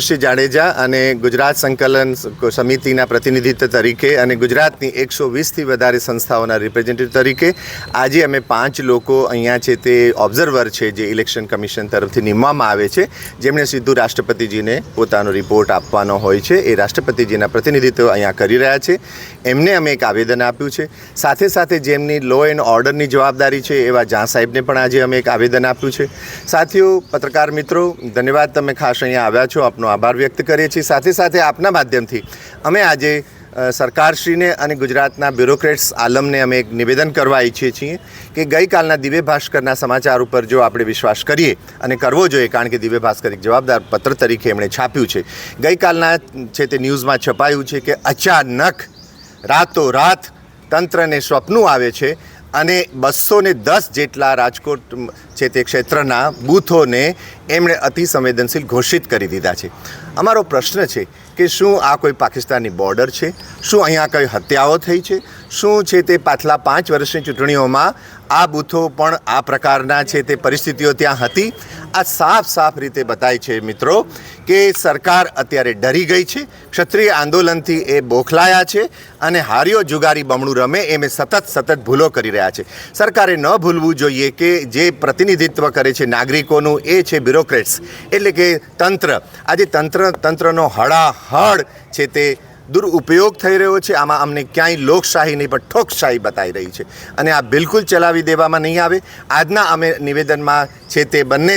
શ્રી જાડેજા અને ગુજરાત સંકલન સમિતિના પ્રતિનિધિત્વ તરીકે અને ગુજરાતની એકસો વીસથી વધારે સંસ્થાઓના રિપ્રેઝેન્ટેટિવ તરીકે આજે અમે પાંચ લોકો અહીંયા છે તે ઓબ્ઝર્વર છે જે ઇલેક્શન કમિશન તરફથી નિમવામાં આવે છે. જેમણે સીધું રાષ્ટ્રપતિજીને પોતાનો રિપોર્ટ આપવાનો હોય છે. એ રાષ્ટ્રપતિજીના પ્રતિનિધિત્વ અહીંયા કરી રહ્યા છે. એમને અમે એક આવેદન આપ્યું છે. સાથે સાથે જેમની લો એન્ડ ઓર્ડરની જવાબદારી છે એવા જા સાહેબને પણ આજે અમે એક આવેદન આપ્યું છે. સાથીઓ, પત્રકાર મિત્રો, ધન્યવાદ તમે ખાસ અહીંયા આવ્યા છો આપનો આભાર વ્યક્ત કરીએ છીએ. સાથે સાથે આપના માધ્યમથી અમે આજે સરકારશ્રીને અને ગુજરાતના બ્યુરોક્રેટ્સ આલમને અમે એક નિવેદન કરવા ઈચ્છીએ છીએ કે ગઈકાલના દિવ્ય ભાસ્કરના સમાચાર ઉપર જો આપણે વિશ્વાસ કરીએ અને કરવો જોઈએ, કારણ કે દિવ્ય ભાસ્કર એક જવાબદાર પત્ર તરીકે એમણે છાપ્યું છે. ગઈકાલના છે તે ન્યૂઝમાં છપાયું છે કે અચાનક રાતોરાત તંત્રને સ્વપ્નું આવે છે અને બસો ને દસ જેટલા રાજકોટ છે તે ક્ષેત્રના બૂથોને એમણે અતિ સંવેદનશીલ ઘોષિત કરી દીધા છે. અમારો પ્રશ્ન છે કે શું આ કોઈ પાકિસ્તાની બોર્ડર છે? શું અહીંયા કઈ હત્યાઓ થઈ છે? શું છે તે પાછલા પાંચ વર્ષની ચૂંટણીઓમાં આ બૂથો પણ આ પ્રકારના છે તે પરિસ્થિતિઓ ત્યાં હતી? આ સાફ સાફ રીતે બતાય છે મિત્રો કે સરકાર અત્યારે ડરી ગઈ છે, ક્ષત્રિય આંદોલનથી એ બોખલાયા છે અને હાર્યો જુગારી બમણું રમે એમ સતત સતત ભૂલો કરી રહ્યા છે. સરકારે ન ભૂલવું જોઈએ કે જે પ્રતિનિધિત્વ કરે છે નાગરિકોનું એ છે બ્યુરોક્રેટ્સ. એટલે કે તંત્ર. આજે તંત્ર તંત્રનો હળાહળ છે તે દુરુપયોગ થઈ રહ્યો છે. આમાં અમને ક્યાંય લોકશાહી નહીં, પણ ઠોકશાહી બતાવી રહી છે. અને આ બિલકુલ ચલાવી દેવામાં નહીં આવે. આજના અમે નિવેદનમાં છે તે બંને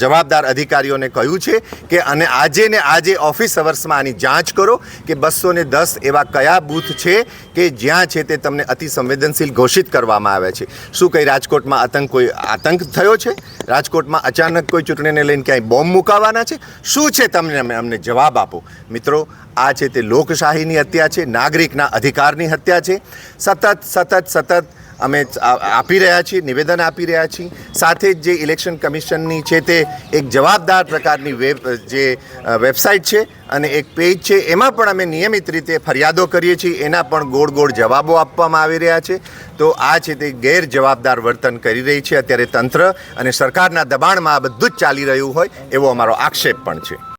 જવાબદાર અધિકારીઓને કહ્યું છે કે અને આજે ને આજે ઓફિસ અવર્સમાં આની જાંચ કરો કે બસો ને દસ એવા કયા બૂથ છે કે જ્યાં છે તે તમને અતિ સંવેદનશીલ ઘોષિત કરવામાં આવ્યા છે. શું કંઈ રાજકોટમાં આતંક કોઈ આતંક થયો છે? રાજકોટમાં અચાનક કોઈ ચૂંટણીને લઈને ક્યાંય બોમ્બ મુકાવાના છે? શું છે તમને અમે અમને જવાબ આપો? મિત્રો, આ છે તે લોકશાહીની હત્યા છે, નાગરિકના અધિકારની હત્યા છે. સતત સતત સતત અમે આપી રહ્યા છીએ, નિવેદન આપી રહ્યા છીએ. સાથે જ જે ઇલેક્શન કમિશનની છે તે એક જવાબદાર પ્રકારની વેબ, જે વેબસાઇટ છે અને એક પેજ છે. એમાં પણ અમે નિયમિત રીતે ફરિયાદો કરીએ છીએ. એના પણ ગોળ ગોળ જવાબો આપવામાં આવી રહ્યા છે. તો આ છે તે ગેરજવાબદાર વર્તન કરી રહી છે. અત્યારે તંત્ર અને સરકારના દબાણમાં આ બધું જ ચાલી રહ્યું હોય એવો અમારો આક્ષેપ પણ છે.